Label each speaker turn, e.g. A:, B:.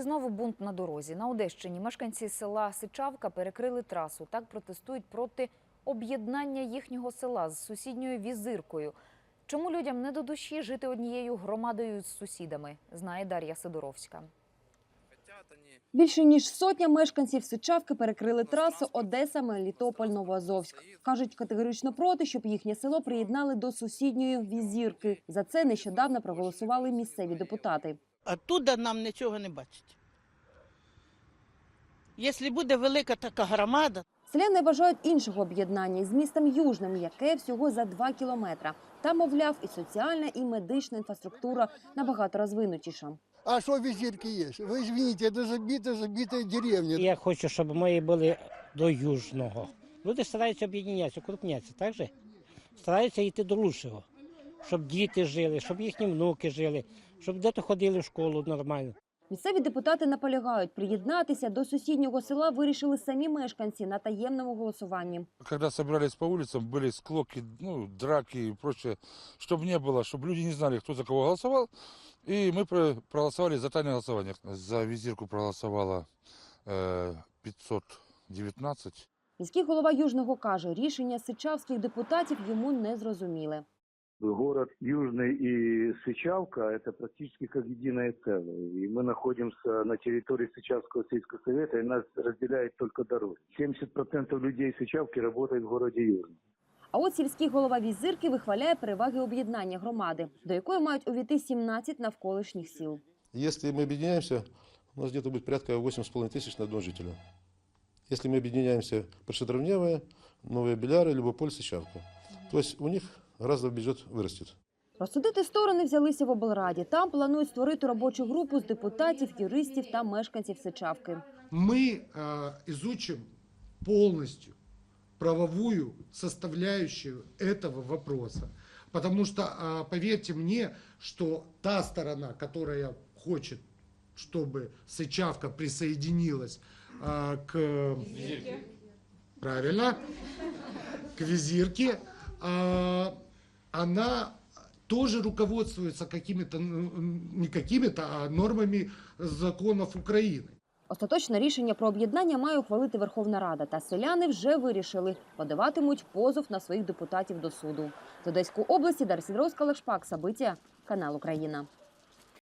A: Знову бунт на дорозі. На Одещині мешканці села Сичавка перекрили трасу. Так протестують проти об'єднання їхнього села з сусідньою візиркою. Чому людям не до душі жити однією громадою з сусідами, знає Дар'я Сидоровська.
B: Більше ніж сотня мешканців Сичавки перекрили трасу Одеса, Мелітополь, Новоазовськ. Кажуть, категорично проти, щоб їхнє село приєднали до сусідньої візірки. За це нещодавно проголосували місцеві депутати.
C: Оттуда нам нічого не бачить. Якщо буде велика така громада,
B: Селяни бажають іншого об'єднання із містом Южним, яке всього за два кілометра. Там, мовляв, і соціальна, і медична інфраструктура набагато розвинутіша.
D: А что визирки есть? Вы извините, это забитая, забитая деревня.
E: Я хочу, щоб мої були до Южного. Люди стараються об'єднатися, укрупнятися, так же? Стараються йти до лучшого, щоб діти жили, щоб їхні внуки жили, щоб діти ходили в школу нормально.
B: Місцеві депутати наполягають, приєднатися до сусіднього села вирішили самі мешканці на таємному голосуванні.
F: Когда собирались по улицам, были склоки, ну, драки и прочее, чтобы не было, чтобы люди не знали, кто за кого голосовал. И мы про- проголосовали за тайное голосование. За визирку проголосовало э, 519.
B: Міський голова Южного каже, рішення сичавських депутатів йому не зрозуміле.
G: Город Южный и Сычавка – это практически как единое целое. И мы находимся на территории Сычавского сельского совета, и нас разделяет только дороги. 70% людей Сычавки работают в городе Южном.
B: А от сільський голова візирки вихваляє переваги об'єднання громади, до якої мають увійти 17 навколишніх сіл.
H: Если мы объединяемся, у нас где-то будет порядка 8,5 тысяч на одного жителя. Если мы объединяемся Подшедровневая, Новая Беляра, Любополь, Сычавка. То есть у них гораздо бюджет вырастет.
B: Розсудити сторони взялися в облраді. Там планують створити робочу групу з депутатів, юристів та мешканців Сичавки.
I: мы э, изучим полностью правовую составляющую этого вопроса. Потому что, э, поверьте мне, что та сторона, которая хочет, чтобы Сычавка присоединилась э, к... Правильно. К визирке, э, она тоже руководствуется какими-то, ну, не какими-то, а нормами законов Украины.
B: Остаточне рішення про об'єднання має ухвалити Верховна Рада. Та селяни вже вирішили подаватимуть позов на своїх депутатів до суду. З Одеської області Дарсідровська Лешпак, Сабиття, канал Україна.